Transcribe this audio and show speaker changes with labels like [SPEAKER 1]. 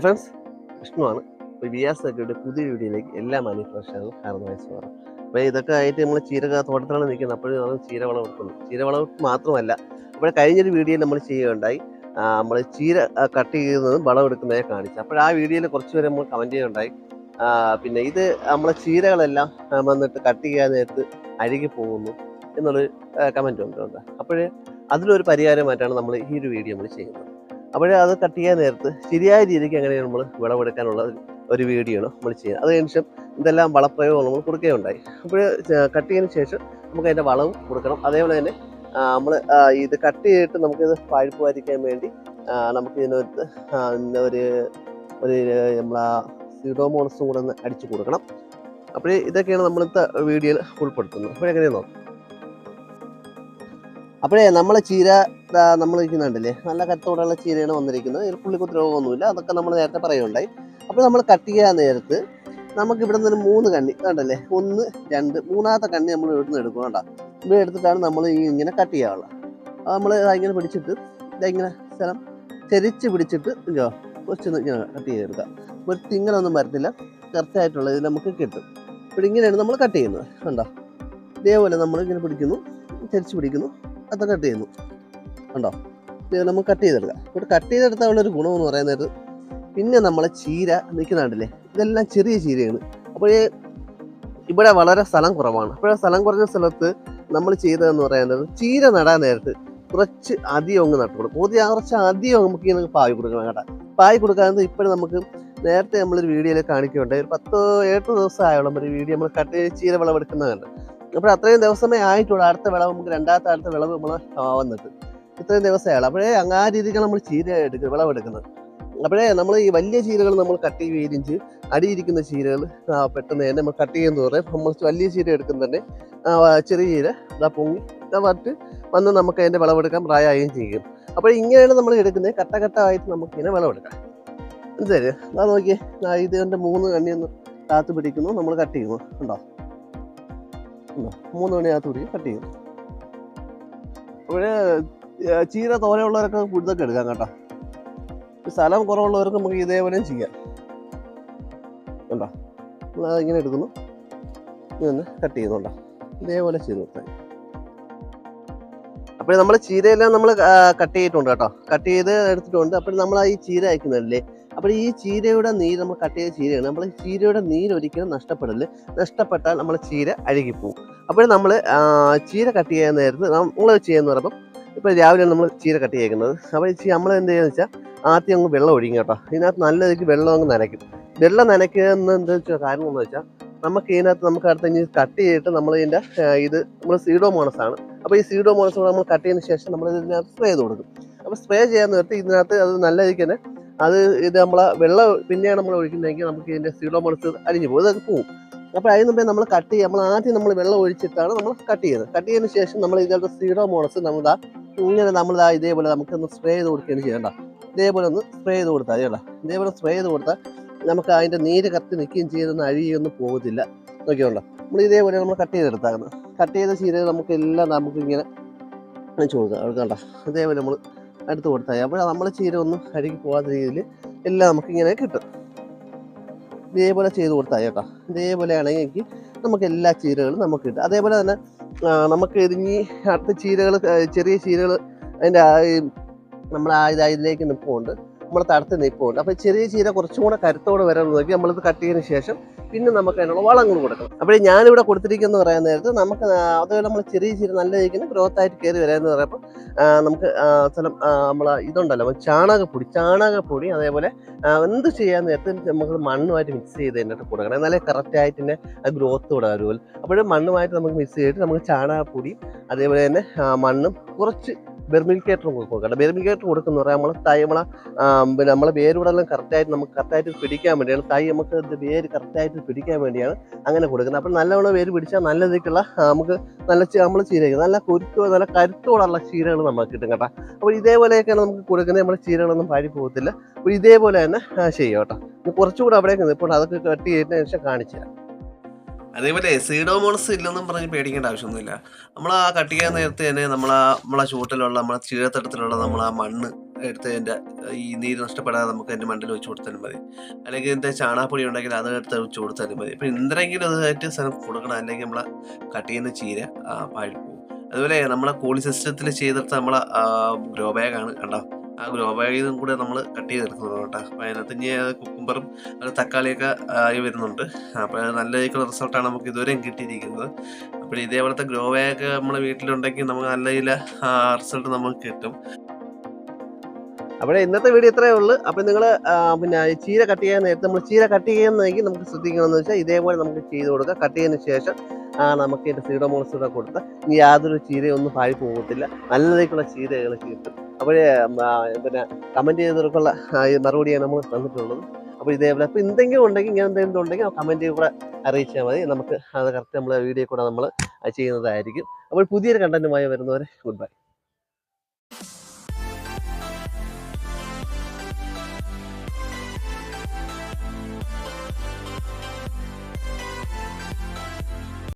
[SPEAKER 1] Hi friends വിഷ്ണുവാണ്. ഇപ്പോൾ V ഒക്കെ പുതിയ വീഡിയോയിലേക്ക് എല്ലാ മാനുഫാക്ചറും ഹാർദമായ സ്വാഗതം. അപ്പോൾ ഇതൊക്കെ ആയിട്ട് നമ്മൾ ചീര തോട്ടത്തിലാണ് നിൽക്കുന്നത്. അപ്പോഴും നമ്മൾ ചീര വളം ചീര വളം മാത്രമല്ല അപ്പോൾ കഴിഞ്ഞൊരു വീഡിയോയിൽ നമ്മൾ ചെയ്യുകയുണ്ടായി. നമ്മൾ ചീര കട്ട് ചെയ്യുന്നതും വളം എടുക്കുന്നതേ കാണിച്ചു. അപ്പോൾ ആ വീഡിയോയിൽ കുറച്ച് പേര് നമ്മൾ കമന്റ് ചെയ്യുകയുണ്ടായി. പിന്നെ ഇത് നമ്മളെ ചീരകളെല്ലാം വന്നിട്ട് കട്ട് ചെയ്യാൻ നേരത്ത് അഴുകി പോകുന്നു എന്നുള്ളൊരു കമന്റ് ഉണ്ട് അപ്പോൾ അതിലൊരു പരിഹാരമായിട്ടാണ് നമ്മൾ ഈ ഒരു വീഡിയോ നമ്മൾ ചെയ്യുന്നത്. അപ്പോൾ അത് കട്ട് ചെയ്യാൻ നേരത്ത് ശരിയായ രീതിക്ക് എങ്ങനെയാണ് നമ്മൾ വിളവെടുക്കാനുള്ള ഒരു- വീഡിയോ ആണ് നമ്മൾ ചെയ്യുന്നത്. അത് കഴിഞ്ഞ ഇതെല്ലാം വളപ്രയോഗം നമ്മൾ കൊടുക്കുകയുണ്ടായി. അപ്പോൾ കട്ട് ചെയ്തതിന് ശേഷം നമുക്ക് അതിന്റെ വളവും കൊടുക്കണം. അതേപോലെ തന്നെ നമ്മൾ ഇത് കട്ട് ചെയ്തിട്ട് നമുക്കിത് പഴുപ്പ് വരിക്കാൻ വേണ്ടി നമുക്ക് ഇതിനകത്ത് ഒരു ഒരു നമ്മളാ സീഡോമോണസും കൂടെ ഒന്ന് അടിച്ചു കൊടുക്കണം. അപ്പോൾ ഇതൊക്കെയാണ് നമ്മളിത്തെ വീഡിയോയിൽ ഉൾപ്പെടുത്തുന്നത്. അപ്പോൾ നോക്കാം. അപ്പോഴേ നമ്മളെ ചീര നമ്മൾ ഇരിക്കുന്നുണ്ടല്ലേ? നല്ല കത്തോടുള്ള ചീരയാണ് വന്നിരിക്കുന്നത്. ഇതിൽ പുള്ളിക്കുത്തി രോഗമൊന്നുമില്ല. അതൊക്കെ നമ്മൾ നേരത്തെ പറയുകയുണ്ടായി. അപ്പോൾ നമ്മൾ കട്ട് ചെയ്യാൻ നേരത്ത് നമുക്ക് ഇവിടെ നിന്ന് മൂന്ന് കണ്ണി കണ്ടല്ലേ? ഒന്ന് രണ്ട് മൂന്നാമത്തെ കണ്ണി നമ്മൾ ഇവിടെ നിന്ന് കേട്ടോ ഇവിടെ എടുത്തിട്ടാണ് നമ്മൾ ഈ ഇങ്ങനെ കട്ട് ചെയ്യാനുള്ളത് അത് നമ്മൾ ഇങ്ങനെ പിടിച്ചിട്ട് ഇങ്ങനെ സ്ഥലം ചെരിച്ച് പിടിച്ചിട്ട് ഇല്ലോ കുറച്ച് ഇങ്ങനെ കട്ട് ചെയ്തെടുക്കുക. ഒരു തിങ്ങലൊന്നും വരത്തില്ല. കറക്റ്റായിട്ടുള്ള ഇത് നമുക്ക് കിട്ടും. ഇവിടെ ഇങ്ങനെയാണ് നമ്മൾ കട്ട് ചെയ്യുന്നത്. കണ്ടോ? ഇതേപോലെ നമ്മൾ ഇങ്ങനെ പിടിക്കുന്നു ചെരിച്ച് പിടിക്കുന്നു അത് കട്ട് ചെയ്യുന്നു. ഇത് നമുക്ക് കട്ട് ചെയ്തെടുക്കാം. ഇവിടെ കട്ട് ചെയ്തെടുത്താലുള്ള ഒരു ഗുണമെന്ന് പറയുന്നത് പിന്നെ നമ്മളെ ചീര നിൽക്കുന്നുണ്ടല്ലേ ഇതെല്ലാം ചെറിയ ചീരയാണ്. അപ്പോഴേ ഇവിടെ വളരെ സ്ഥലം കുറവാണ്. അപ്പോൾ സ്ഥലം കുറഞ്ഞ സ്ഥലത്ത് നമ്മൾ ചെയ്തതെന്ന് പറയുന്നത് ചീര നടാൻ നേരത്ത് കുറച്ച് അധികം അങ്ങ് നട്ടു കൊടുക്കും. കുറച്ച് കുറച്ച് അധികം നമുക്ക് ഇങ്ങനെ പായി കൊടുക്കണം കേട്ടോ. പായി കൊടുക്കാതെ ഇപ്പോഴും നമുക്ക് നേരത്തെ നമ്മളൊരു വീഡിയോയിൽ കാണിക്കുന്നുണ്ട്. ഒരു പത്ത് എട്ട് ദിവസം ആയോളം ഒരു വീഡിയോ നമ്മൾ കട്ട് ചെയ്ത് ചീര വിളവെടുക്കുന്നതുണ്ട് അപ്പോൾ അത്രയും ദിവസമേ ആയിട്ടുള്ളൂ. അടുത്ത വിളവ് നമുക്ക് രണ്ടാമത്തെ അടുത്ത വിളവ് നമ്മൾ വന്നിട്ട്. ഇത്രയും ദിവസമായാലും അപ്പോഴേ അങ്ങ് ആ രീതിക്കാണ് നമ്മൾ ചീര എടുക്കുന്നത് വിളവെടുക്കുന്നത്. അപ്പോഴേ നമ്മൾ ഈ വലിയ ചീരകൾ നമ്മൾ കട്ട് ചെയ്തിരിച്ച് അടിയിരിക്കുന്ന ചീരകൾ പെട്ടെന്ന് തന്നെ നമ്മൾ കട്ട് ചെയ്യുന്ന പറയും നമ്മൾ വലിയ ചീര എടുക്കുന്ന തന്നെ ചെറിയ ചീര ഇതാ പൊങ്ങി വട്ട് വന്ന് നമുക്ക് അതിന്റെ വിളവെടുക്കാൻ പ്രായമായും ചെയ്യും. അപ്പോൾ ഇങ്ങനെയാണ് നമ്മൾ എടുക്കുന്നത്. കട്ട കട്ടമായിട്ട് നമുക്ക് ഇങ്ങനെ വിളവെടുക്കാം. മനസ്സിലായി അതാ നോക്കിയേ. ഇതിന്റെ മൂന്ന് കണ്ണിയൊന്ന് താത്ത് പിടിക്കുന്നു. നമ്മൾ കട്ട് ചെയ്യുന്നു. ഉണ്ടോ ഉണ്ടോ മൂന്ന് കണ്ണി കാത്തു പിടിക്കും കട്ട് ചെയ്യുന്നു. അപ്പോഴേ ചീര തോരയുള്ളവരൊക്കെ ഇതൊക്കെ എടുക്കാം കേട്ടോ. സ്ഥലം കുറവുള്ളവർക്ക് നമുക്ക് ഇതേപോലെ ചെയ്യാം. കണ്ടോ? ഇങ്ങനെ എടുക്കുന്നു. ഇങ്ങനെ കട്ട് ചെയ്യുന്നുണ്ടോ ഇതേപോലെ ചെയ്ത് കൊടുത്താൽ അപ്പോൾ നമ്മൾ ചീരയെല്ലാം നമ്മൾ കട്ട് ചെയ്തിട്ടുണ്ട് കേട്ടോ. കട്ട് ചെയ്ത് എടുത്തിട്ടുണ്ട്. അപ്പോൾ നമ്മൾ ഈ ചീര അയക്കുന്നതല്ലേ? അപ്പോൾ ഈ ചീരയുടെ നീര് നമ്മൾ കട്ട് ചെയ്ത ചീരയാണ്. നമ്മൾ ചീരയുടെ നീര് ഒരിക്കലും നഷ്ടപ്പെടൽ. നഷ്ടപ്പെട്ടാൽ നമ്മൾ ചീര അഴുകിപ്പോവും. അപ്പോൾ നമ്മൾ ചീര കട്ട് ചെയ്യാൻ നേരത്ത് നമ്മൾ ചെയ്യുന്ന പറയുമ്പോൾ ഇപ്പോൾ രാവിലെ നമ്മൾ ചീര കട്ട് ചെയ്യുന്നത് അപ്പോൾ നമ്മൾ എന്ത് ചെയ്യുക വെച്ചാൽ ആദ്യം അങ്ങ് വെള്ളം ഒഴിക്കും കേട്ടോ. ഇതിനകത്ത് നല്ല രീതിക്ക് വെള്ളം അങ്ങ് നനയ്ക്കും. വെള്ളം നനയ്ക്കുന്ന എന്താ വെച്ചാൽ കാരണം എന്ന് വെച്ചാൽ നമുക്ക് ഇതിനകത്ത് നമുക്ക് അടുത്ത് ഇനി കട്ട് ചെയ്തിട്ട് നമ്മൾ ഇതിന്റെ ഇത് നമ്മൾ ആണ്. അപ്പോൾ ഈ സീഡോമോണസ് കൂടെ നമ്മൾ കട്ട് ചെയ്തതിന് ശേഷം നമ്മൾ ഇതിനകത്ത് സ്പ്രേ ചെയ്ത് കൊടുക്കും. അപ്പോൾ സ്പ്രേ ചെയ്യാൻ നേരത്തെ ഇതിനകത്ത് അത് നല്ല രീതിക്ക് തന്നെ അത് ഇത് നമ്മളെ വെള്ളം പിന്നെയാണ് നമ്മൾ ഒഴിക്കുന്നതെങ്കിൽ നമുക്ക് ഇതിന്റെ സീഡോമോണസ് അലിഞ്ഞു പോകും. ഇതൊക്കെ പോവും. അപ്പോൾ അതിന് മുമ്പേ നമ്മൾ കട്ട് ചെയ്യുക നമ്മൾ ആദ്യം നമ്മൾ വെള്ളം ഒഴിച്ചിട്ടാണ് നമ്മൾ കട്ട് ചെയ്യുന്നത്. കട്ട് ചെയ്തതിന് ശേഷം നമ്മൾ ഇതിനകത്ത് സീഡോമോണസ് നമ്മൾ ദാ ഇങ്ങനെ നമ്മൾ ഇതേപോലെ നമുക്ക് ഒന്ന് സ്പ്രേ ചെയ്ത് കൊടുക്കുകയാണ് ചെയ്യേണ്ട. ഇതേപോലെ ഒന്ന് സ്പ്രേ ചെയ്ത് കൊടുത്താൽ മതി കേട്ടോ. ഇതേപോലെ സ്പ്രേ ചെയ്ത് കൊടുത്താൽ നമുക്ക് അതിന്റെ നീര് കത്തി നിൽക്കുകയും ചെയ്തൊന്നും അഴിയൊന്നും പോകത്തില്ല. നോക്കിയോണ്ടോ നമ്മൾ ഇതേപോലെ നമ്മൾ കട്ട് ചെയ്തെടുത്താകുന്നത് കട്ട് ചെയ്ത ചീര നമുക്ക് എല്ലാം നമുക്ക് ഇങ്ങനെ അണിച്ചു കൊടുക്കാം. അത് കണ്ടോ? ഇതേപോലെ നമ്മൾ എടുത്ത് കൊടുത്താൽ അപ്പോൾ നമ്മൾ ചീര ഒന്നും അഴുകി പോകാത്ത രീതിയിൽ എല്ലാം നമുക്കിങ്ങനെ കിട്ടും. ഇതേപോലെ ചെയ്ത് കൊടുത്താൽ കേട്ടോ. ഇതേപോലെ ആണെങ്കിൽ നമുക്ക് എല്ലാ ചീരകളും നമുക്ക് കിട്ടും. അതേപോലെ തന്നെ നമുക്ക് ഇരിഞ്ഞി അടുത്ത ചീരകൾ ചെറിയ ചീരകൾ അതിന്റെ നമ്മൾ ആ ഇതായതിലേക്ക് നിൽപ്പുണ്ട്. നമ്മൾ തടുത്ത് നിൽപ്പുണ്ട്. അപ്പോൾ ചെറിയ ചീര കുറച്ചും കൂടെ കരുത്തോടെ വരാൻ നോക്കി നമ്മളിത് കട്ട് ചെയ്തതിന് ശേഷം പിന്നെ നമുക്ക് അതിനുള്ള വളങ്ങൾ കൊടുക്കണം. അപ്പോൾ ഞാനിവിടെ കൊടുത്തിരിക്കുന്ന പറയാൻ നേരത്ത് നമുക്ക് അതുപോലെ നമ്മൾ ചെറിയ ചീര നല്ല രീതിക്ക് ഗ്രോത്ത് ആയിട്ട് കയറി വരാമെന്ന് പറയുമ്പോൾ നമുക്ക് സ്ഥലം നമ്മൾ ഇതുണ്ടല്ലോ. ചാണകപ്പൊടി ചാണകപ്പൊടി അതേപോലെ എന്ത് ചെയ്യാൻ നേരത്ത് നമുക്ക് മണ്ണുമായിട്ട് മിക്സ് ചെയ്ത് തന്നെ കൊടുക്കണം. എന്നാലേ കറക്റ്റായിട്ട് തന്നെ ആ ഗ്രോത്ത് കൂടെ വരുമല്ലോ അപ്പോഴും മണ്ണുമായിട്ട് നമുക്ക് മിക്സ് ചെയ്തിട്ട് നമുക്ക് ചാണകപ്പൊടിയും അതേപോലെ തന്നെ മണ്ണും കുറച്ച് ബെർമിൽക്കേറ്ററും കൊടുക്കണം ബെർമിക്കേറ്റർ കൊടുക്കുന്ന പറയാൻ നമ്മളെ തൈ നമ്മളെ പിന്നെ നമ്മളെ വേരൂടെല്ലാം കറക്റ്റായിട്ട് നമുക്ക് കറക്റ്റായിട്ട് പിടിക്കാൻ വേണ്ടിയാണ്. തൈ നമുക്ക് വേര് കറക്റ്റായിട്ട് പിടിക്കാൻ വേണ്ടിയാണ് അങ്ങനെ കൊടുക്കുന്നത്. അപ്പം നല്ലവണ്ണം വേര് പിടിച്ചാൽ നല്ല രീതിക്കുള്ള നമുക്ക് നല്ല നമ്മൾ ചീര നല്ല കുരുത്തോ നല്ല കരുത്തോടുള്ള ചീരകൾ നമുക്ക് കിട്ടും കേട്ടോ. അപ്പോൾ ഇതേപോലെയൊക്കെയാണ് നമുക്ക് കൊടുക്കുന്നത് നമ്മുടെ ചീരകളൊന്നും പാഴി പോകത്തില്ല. അപ്പോൾ ഇതേപോലെ തന്നെ ചെയ്യാം കേട്ടോ. കുറച്ചുകൂടെ അവിടേക്ക് ഇപ്പോൾ അതൊക്കെ കട്ട് ചെയ്തതിന് ശേഷം കാണിച്ചു തരാം
[SPEAKER 2] അതേപോലെ സീഡോമോണസ് ഇല്ലെന്നും പറഞ്ഞ് പേടിക്കേണ്ട ആവശ്യമൊന്നുമില്ല. നമ്മൾ ആ കട്ട് ചെയ്യാൻ നേരത്തെ തന്നെ നമ്മൾ ആ നമ്മളെ ചൂട്ടിലുള്ള നമ്മളെ ചീഴത്തട്ടത്തിലുള്ള നമ്മൾ ആ മണ്ണ് എടുത്ത് അതിന്റെ ഈ നീര് നഷ്ടപ്പെടാതെ നമുക്ക് അതിന്റെ മണ്ണിൽ വെച്ച് കൊടുത്താലും മതി. അല്ലെങ്കിൽ ഇതിന്റെ ചാണാപ്പൊടി ഉണ്ടെങ്കിൽ അത് എടുത്ത് വെച്ച് കൊടുത്താലും മതി. അപ്പം എന്തെങ്കിലും അതായിട്ട് സ്ഥലം കൊടുക്കണം. അല്ലെങ്കിൽ നമ്മളെ കട്ട് ചെയ്യുന്ന ചീര ആ, പാഴി പോകും അതുപോലെ നമ്മളെ കൂളി സിസ്റ്റത്തിൽ ചെയ്തെടുത്ത നമ്മളെ ഗ്രോ ബാഗാണ് കണ്ടോ? ആ ഗ്രോ ബാഗിൽ കൂടെ നമ്മൾ കട്ട് ചെയ്തെടുക്കുന്നത് കേട്ടോ. അപ്പോൾ അതിനകത്ത് ഇനി കുക്കുംബറും തക്കാളിയൊക്കെ ആയി വരുന്നുണ്ട്. അപ്പോൾ നല്ല രീതിക്കുള്ള റിസൾട്ടാണ് നമുക്ക് ഇതുവരെയും കിട്ടിയിരിക്കുന്നത്. അപ്പോൾ ഇതേപോലത്തെ ഗ്രോ ബാഗ് നമ്മുടെ വീട്ടിലുണ്ടെങ്കിൽ നമുക്ക് നല്ല രീതിയിൽ റിസൾട്ട് നമുക്ക് കിട്ടും.
[SPEAKER 1] അപ്പോൾ ഇന്നത്തെ വീഡിയോ ഇത്രയേ ഉള്ളൂ. അപ്പോൾ നിങ്ങൾ പിന്നെ ചീര കട്ട് ചെയ്യാൻ നേരത്തെ നമ്മൾ ചീര കട്ട് ചെയ്യുന്നതെങ്കിൽ നമുക്ക് ശ്രദ്ധിക്കണമെന്ന് വെച്ചാൽ ഇതേപോലെ നമുക്ക് ചെയ്ത് കൊടുക്കുക കട്ട് ചെയ്തതിന് ശേഷം ആ, നമുക്ക് ഇതിന്റെ സീഡോമോൾസ് കൂടെ കൊടുത്ത് ഇനി യാതൊരു ചീരയൊന്നും പാഴി പോകത്തില്ല. നല്ല രീതിക്കുള്ള ചീരകൾ കിട്ടും. അപ്പോഴേ പിന്നെ കമന്റ് ചെയ്തവർക്കുള്ള ഈ മറുപടിയാണ് നമ്മൾ തന്നിട്ടുള്ളത് അപ്പോൾ ഇതേപോലെ അപ്പോൾ എന്തെങ്കിലും ഉണ്ടെങ്കിൽ ഇങ്ങനെ എന്തെങ്കിലും ഉണ്ടെങ്കിൽ കമന്റ് കൂടെ അറിയിച്ചാൽ മതി. നമുക്ക് അത് കറക്റ്റ് നമ്മൾ വീഡിയോ കൂടെ നമ്മൾ ചെയ്യുന്നതായിരിക്കും. അപ്പോൾ പുതിയൊരു കണ്ടന്റുമായി വരുന്നവരെ ഗുഡ് ബൈ